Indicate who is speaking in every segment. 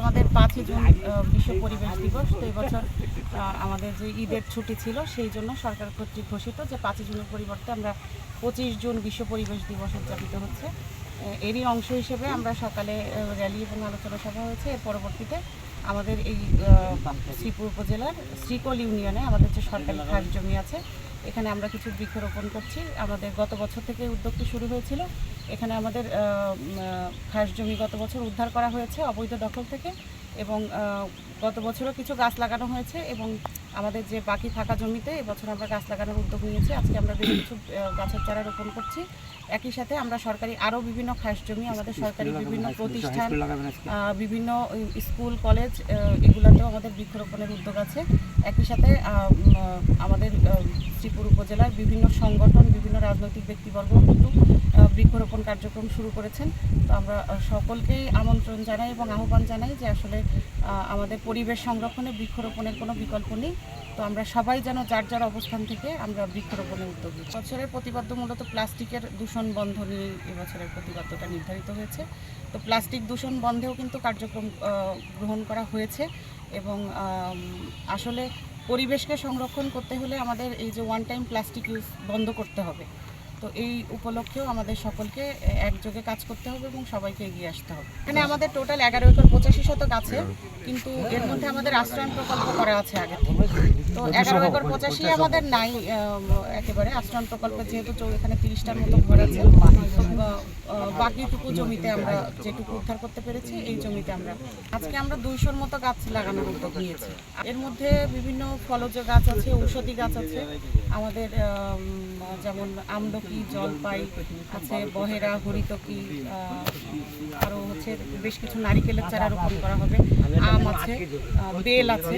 Speaker 1: আমাদের পাঁচই জুন বিশ্ব পরিবেশ দিবস, তো এবছর আমাদের যে ঈদের ছুটি ছিল, সেই জন্য সরকার কর্তৃক ঘোষিত যে পাঁচই জুনের পরিবর্তে আমরা পঁচিশ জুন বিশ্ব পরিবেশ দিবস উদযাপিত হচ্ছে। এরই অংশ হিসেবে আমরা সকালে র্যালি এবং আলোচনা সভা হয়েছে। এর পরবর্তীতে আমাদের এই শ্রীপুর উপজেলার শ্রীকল ইউনিয়নে আমাদের যে সরকারি খাস জমি আছে, এখানে আমরা কিছু বৃক্ষরোপণ করছি। আমাদের গত বছর থেকে উদ্যোগটি শুরু হয়েছিল। এখানে আমাদের খাস জমি গত বছর উদ্ধার করা হয়েছে অবৈধ দখল থেকে এবং গত বছরও কিছু গাছ লাগানো হয়েছে এবং আমাদের যে বাকি থাকা জমিতে এবছর আমরা গাছ লাগানোর উদ্যোগ নিয়েছি। আজকে আমরা বেশ কিছু গাছের চারা রোপণ করছি। একই সাথে আমরা সরকারি আরও বিভিন্ন খাস জমি আমাদের সরকারি বিভিন্ন প্রতিষ্ঠান বিভিন্ন স্কুল কলেজ এগুলাতেও আমাদের বৃক্ষরোপণের উদ্যোগ আছে। একই সাথে আমাদের শ্রীপুর উপজেলার বিভিন্ন সংগঠন, বিভিন্ন রাজনৈতিক ব্যক্তিবর্গ কিন্তু বৃক্ষরোপণ কার্যক্রম শুরু করেছেন। তো আমরা সকলকেই আমন্ত্রণ জানাই এবং আহ্বান জানাই যে আসলে আমাদের পরিবেশ সংরক্ষণে বৃক্ষরোপণের কোনো বিকল্প নেই। তো আমরা সবাই যেন যার যার অবস্থান থেকে আমরা বৃক্ষরোপণে উদ্যোগী। বছরের প্রতিবাদ্য মূলত প্লাস্টিকের দূষণ বন্ধ নিয়ে এবছরের প্রতিবাদ্যটা নির্ধারিত হয়েছে। তো প্লাস্টিক দূষণ বন্ধেও কিন্তু কার্যক্রম গ্রহণ করা হয়েছে এবং আসলে পরিবেশকে সংরক্ষণ করতে হলে আমাদের এই যে ওয়ান টাইম প্লাস্টিক ইউজ বন্ধ করতে হবে। তো এই উপলক্ষেও আমাদের সকলকে একযোগে কাজ করতে হবে এবং সবাইকে এগিয়ে আসতে হবে। এখানে আমাদের টোটাল এগারো একর পঁচাশি শতক আছে কিন্তু এর মধ্যে আমাদের আশ্রয়ণ প্রকল্প করা আছে আগে তো এগারো একর পঁচাশি আমাদের নাই একেবারে আশ্রয়ণ প্রকল্প যেহেতু চৌ- এখানে তিরিশটার মতো ঘর আছে। বাকিটুকু জমিতে আমরা যেটুকু উদ্ধার করতে পেরেছি এই জমিতে আমরা আজকে আমরা দুইশোর মতো গাছ লাগানোর উদ্যোগ নিয়েছি। এর মধ্যে বিভিন্ন ফলজ গাছ আছে ঔষধি গাছ আছে। আমাদের যেমন আমলকি জলপাই আছে বহেরা হরিতকি আরও হচ্ছে বেশ কিছু নারিকেলের চারা রোপণ করা হবে আম আছে বেল আছে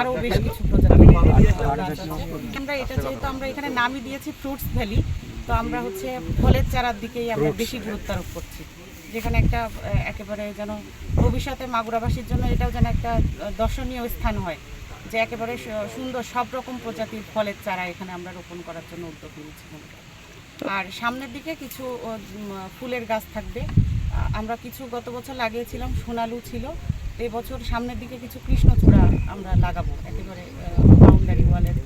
Speaker 1: আরও বেশ কিছু আছে আমরা এটা যেহেতু আমরা এখানে নামই দিয়েছি ফ্রুটস ভ্যালি তো আমরা হচ্ছে ফলের চারার দিকেই আমরা বেশি গুরুত্ব আরোপ করছি। যেখানে একটা একেবারে যেন ভবিষ্যতে মাগুরাবাসীর জন্য এটাও যেন একটা দর্শনীয় স্থান হয় যে একেবারে সুন্দর সব রকম প্রজাতির ফলের চারা এখানে আমরা রোপণ করার জন্য উদ্যোগ নিয়েছি। আর সামনের দিকে কিছু ফুলের গাছ থাকবে। আমরা কিছু গত বছর লাগিয়েছিলাম, সোনালু ছিল। এবছর সামনের দিকে কিছু কৃষ্ণচূড়া আমরা লাগাবো। একেবারে বাউন্ডারি ওয়ালের